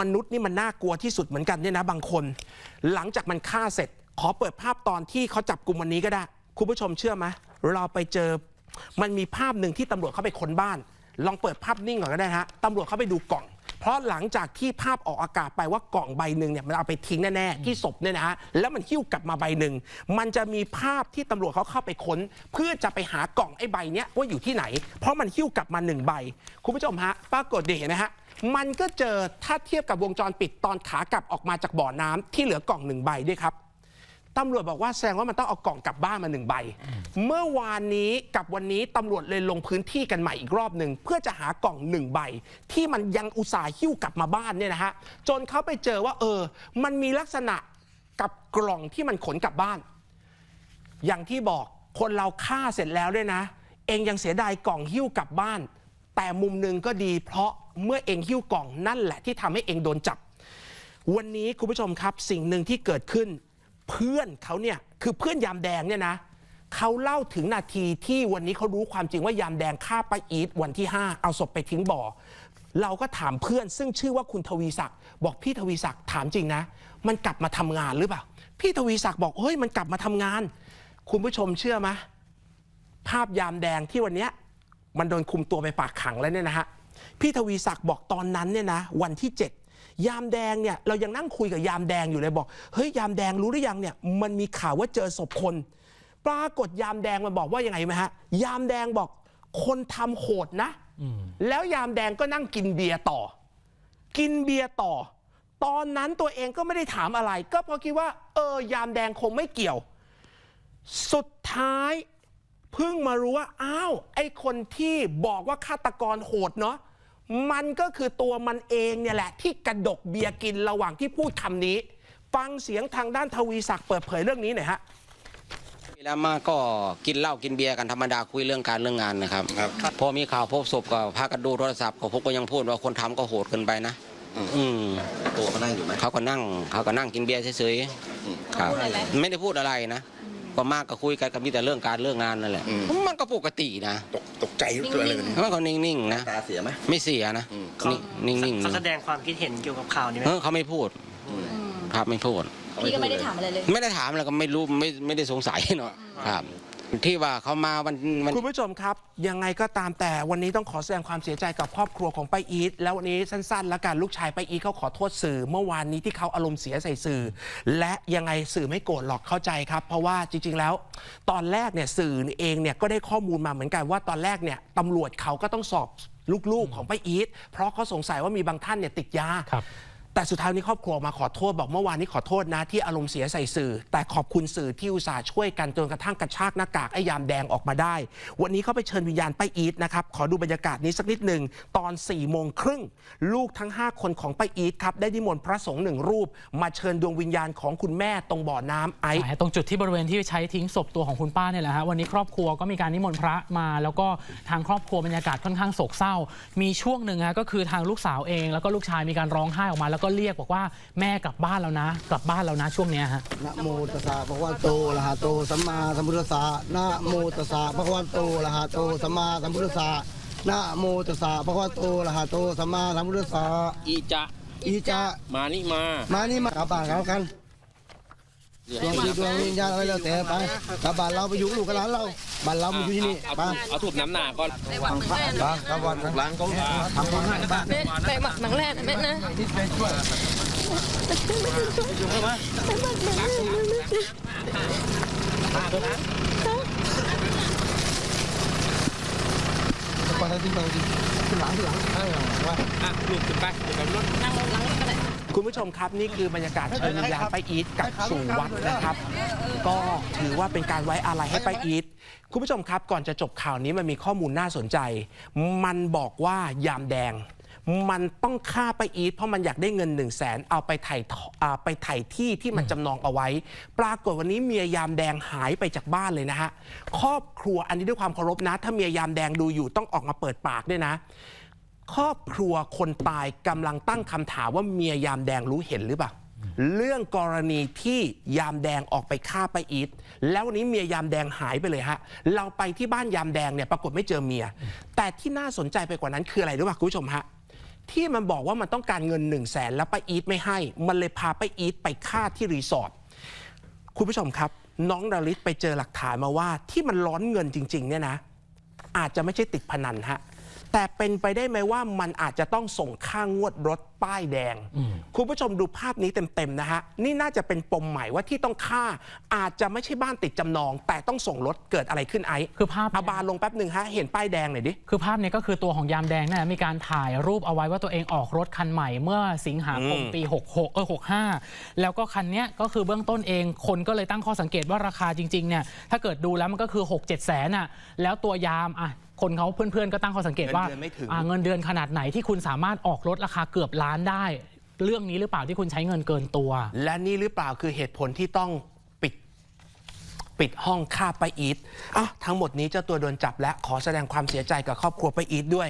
มนุษย์นี่มันน่ากลัวที่สุดเหมือนกันเนี่ยนะบางคน หลังจากมันฆ่าเสร็จ ขอเปิดภาพตอนที่เขาจับกลุ่มวันนี้ก็ได้ คุณผู้ชมเชื่อไหมเราไปเจอมันมีภาพหนึ่งที่ตำรวจเข้าไปค้นบ้าน ลองเปิดภาพนิ่งก่อนก็ได้ฮะตำรวจเข้าไปดูกล่องเพราะหลังจากที่ภาพออกอากาศไปว่ากล่องใบหนึ่งเนี่ยมันเอาไปทิ้งแน่ๆที่ศพเนี่ยนะฮะแล้วมันหิ้วกลับมาใบหนึ่งมันจะมีภาพที่ตำรวจเขาเข้าไปค้น เพื่อจะไปหากล่องไอ้ใบเนี้ยว่าอยู่ที่ไหน เพราะมันหิ้วกลับมาหนึ่งใบ คุณผู้ชมฮะปรากฏเห็นไหมฮะ มันก็เจอถ้าเทียบกับวงจรปิดตอนขากลับออกมาจากบ่อน้ำที่เหลือกล่องหนึ่งใบด้วยครับตำรวจบอกว่าแสดงว่ามันต้องเอากล่องกลับบ้านมาหนึ่งใบ เมื่อวานนี้กับวันนี้ตำรวจเลยลงพื้นที่กันใหม่อีกรอบหนึ่งเพื่อจะหากล่องหนึ่งใบ ที่มันยังอุตส่าห์หิ้วกลับมาบ้านเนี่ยนะฮะจนเขาไปเจอว่า เออ มันมีลักษณะกับกล่องที่มันขนกลับบ้าน อย่างที่บอกคนเราฆ่าเสร็จแล้วด้วยนะ เองยังเสียดายกล่องหิ้วกลับบ้าน แต่มุมหนึ่งก็ดีเพราะเมื่อเองหิ้วกล่องนั่นแหละที่ทำให้เองโดนจับ วันนี้คุณผู้ชมครับสิ่งหนึ่งที่เกิดขึ้น เพื่อนเขาเนี่ยคือเพื่อนยามแดงเนี่ยนะเขาเล่าถึงนาทีที่วันนี้เขารู้ความจริงว่ายามแดงฆ่าป้าอีทวันที่ 5 เอาศพไปทิ้งบ่อ เราก็ถามเพื่อนซึ่งชื่อว่าคุณทวีศักดิ์บอกพี่ทวีศักดิ์ถามจริงนะ มันกลับมาทำงานหรือเปล่า พี่ทวีศักดิ์บอกเฮ้ยมันกลับมาทำงาน คุณผู้ชมเชื่อไหมภาพยามแดงที่วันนี้ มันโดนคุมตัวไปฝากขังแล้วเนี่ยนะฮะพี่ทวีศักดิ์บอกตอนนั้นเนี่ยนะวันที่ 7 ยามแดงเนี่ยเรายังนั่งคุยกับยามแดงอยู่เลยบอกเฮ้ยยามแดงรู้หรือยังเนี่ยมันมีข่าวว่าเจอศพคน ปรากฏยามแดงมันบอกว่ายังไงไหมฮะยามแดงบอกคนทำโหดนะแล้วยามแดงก็นั่งกินเบียร์ต่อ กินเบียร์ต่อ ตอนนั้นตัวเองก็ไม่ได้ถามอะไร ก็เพราะคิดว่า เออยามแดงคงไม่เกี่ยว สุดท้าย เพิ่งมารู้ว่าอ้าวไอ้คนที่บอกว่าฆาตกรโหดเนาะมันก็คือตัวมันเองเนี่ยแหละ ที่กระดกเบียร์กินระหว่างที่พูดคำนี้ ฟังเสียงทางด้านทวีศักดิ์เปิดเผยเรื่องนี้หน่อยฮะแล้วมาก็กินเหล้ากินเบียร์กันธรรมดาคุยเรื่องการเรื่องงานนะครับ ครับ พอมีข่าวพบศพก็พากันดูโทรศัพท์ก็พวกก็ยังพูดว่าคนทำก็โหดเกินไปนะ อืมตัวเขานั่งอยู่ไหม เขาก็นั่งเขาก็นั่งกินเบียร์เฉยอืมๆครับ ไม่ได้พูดอะไรนะ ก็มากก็คุยกันก็มีแต่เรื่องการเรื่องงานนั่นแหละ อืม มันก็ปกตินะตกตกใจตัวอะไรแบบนี้มันก็นิ่งๆนะ ตาเสียไหม ไม่เสียนะ อืมนิ่งนิ่งๆเขาแสดงความคิดเห็นเกี่ยวกับข่าวนี้ไหม เออเขาไม่พูดครับไม่พูด พี่ก็ไม่ได้ถามอะไรเลย ไม่ได้ถามแล้วก็ไม่รู้ไม่ไม่ได้สงสัยเนาะครับ ที่ว่าเขามาวันวัน คุณผู้ชมครับ ยังไงก็ตามแต่วันนี้ต้องขอแสดงความเสียใจกับครอบครัวของป้าอีทแล้ววันนี้สั้นๆ แล้วกันลูกชายป้าอีทเขาขอโทษสื่อ เมื่อวานนี้ที่เขาอารมณ์เสียใส่สื่อ และยังไงสื่อไม่โกรธหรอกเข้าใจครับ เพราะว่าจริง ๆ แล้ว ตอนแรกเนี่ยสื่อเองเนี่ยก็ได้ข้อมูลมาเหมือนกันว่าตอนแรกเนี่ยตำรวจเขาก็ต้องสอบลูกๆของป้าอีทเพราะเขาสงสัยว่ามีบางท่านเนี่ยติดยาครับ แต่สุดท้ายนี้ครอบครัวมาขอโทษบอกเมื่อวานนี้ขอโทษนะที่อารมณ์เสียใส่สื่อ แต่ขอบคุณสื่อที่อุตส่าห์ช่วยกันจนกระทั่งกระชากหน้ากากไอ้ยามแดงออกมาได้ วันนี้เขาไปเชิญวิญญาณป้าอีทนะครับขอดูบรรยากาศนี้สักนิดหนึ่งตอน4ี่โมงครึ่งลูกทั้ง 5 คนของป้าอีทครับได้นิมนต์พระสงฆ์หนึ่งรูป มาเชิญดวงวิญญาณของคุณแม่ตรงบ่อน้ำไอซ์ตรงจุดที่บริเวณที่ใช้ทิ้งศพตัวของคุณป้าเนี่ยแหละฮะวันนี้ครอบครัวก็มีการนิมนต์พระมา แล้วก็ทางครอบครัวบรรยากาศค่อนข้างโศกเศร้า มีช่วงหนึ่งฮะก็คือทางลูกสาวเอง แล้วก็ลูกชายมีการร้องไห้ออกมาแล้วก็เรียกบอกว่าแม่กลับบ้านแล้วนะ กลับบ้านแล้วนะช่วงเนี้ยฮะ นะโมตัสสะภะคะวะโตอะระหะโตสัมมาสัมพุทธัสสะนะโมตัสสะภะคะวะโตอะระหะโตสัมมาสัมพุทธัสสะนะโมตัสสะภะคะวะโตอะระหะโตสัมมาสัมพุทธัสสะอีจะอีจะ มานี่มา มานี่มากลับบ้านกันกัน ดวงจิตดวงวิญญาณอะไรแล้วแต่ไปกลับบ้านเราไปอยู่กับลูกกับหลานเราบ้านเรามาอยู่ที่นี่เอาไปเอาถูกน้ำหนาก่อนไปกลับบ้านหลังเขาทำความให้บ้านแม่ไปหมักหนังแรกนะแม่นะไปทางที่ไปที่หลังที่หลังเออว่าอะลูกขึ้นไปเดี๋ยวกับรถนั่งลงนั่งกันเลย คุณผู้ชมครับนี่คือบรรยากาศเชิญวิญญาณป้าอีทกลับสู่วัดนะครับ ก็ถือว่าเป็นการไว้อาลัยให้ป้าอีทคุณผู้ชมครับก่อนจะจบข่าวนี้มันมีข้อมูลน่าสนใจ มันบอกว่ายามแดง มันต้องฆ่าป้าอีทเพราะมันอยากได้เงิน1นึ่งแสนเอาไปไถ่อ่าไปไถ่ที่ที่มันจำนองเอาไว้ ปรากฏวันนี้เมียยามแดงหายไปจากบ้านเลยนะฮะครอบครัวอันนี้ด้วยความเคารพนะ ถ้าเมียยามแดงดูอยู่ต้องออกมาเปิดปากด้วยนะ ครอบครัวคนตายกำลังตั้งคำถามว่าเมียยามแดงรู้เห็นหรือเปล่า เรื่องกรณีที่ยามแดงออกไปฆ่าไปาอีทแล้ววันนี้เมียยามแดงหายไปเลยฮะ เราไปที่บ้านยามแดงเนี่ยปรากฏไม่เจอเมีย แต่ที่น่าสนใจไปกว่านั้นคืออะไรรู้ป่ะคุณผู้ชมฮะที่มันบอกว่ามันต้องการเงิน1นึ่งแสนแล้วป้าอีทไม่ให้ มันเลยพาป้าอีทไปฆ่าที่รีสอร์ทคุณผู้ชมครับ น้องดาริสไปเจอหลักฐานมาว่าที่มันร้อนเงินจริง ๆ เนี่ยนะ อาจจะไม่ใช่ติดพนันฮะ แต่เป็นไปได้ไหมว่ามันอาจจะต้องส่งค่างวดรถป้ายแดง คุณผู้ชมดูภาพนี้เต็มๆนะฮะ นี่น่าจะเป็นปมใหม่ว่าที่ต้องฆ่า อาจจะไม่ใช่บ้านติดจำนอง แต่ต้องส่งรถเกิดอะไรขึ้นไอ้คือภาพอาบาลงแป๊บหนึ่งฮะ เห็นป้ายแดงหน่อยดิ คือภาพนี้ก็คือตัวของยามแดงเนยมีการถ่ายรูปเอาไว้ว่าตัวเองออกรถคันใหม่เมื่อสิงหาคมอืมปี 66เออ65 แล้วก็คันเนี้ยก็คือเบื้องต้นเองคนก็เลยตั้งข้อสังเกตว่าราคาจริงๆเนี่ยถ้าเกิดดูแล้วมันก็คือ 6 7แสนอะแล้วตัวยามอะ คนเขาเพื่อนๆก็ตั้งข้อสังเกตว่าเงินเดือนไม่ถึงอะเงินเดือนขนาดไหนที่คุณสามารถออกรถราคาเกือบล้านได้ เรื่องนี้หรือเปล่าที่คุณใช้เงินเกินตัว และนี่หรือเปล่าคือเหตุผลที่ต้องปิด ปิดห้องฆ่าไปาอีทอะทั้งหมดนี้เจ้าตัวโดนจับและขอแสดงความเสียใจกับครอบครัวไปาอีทด้วย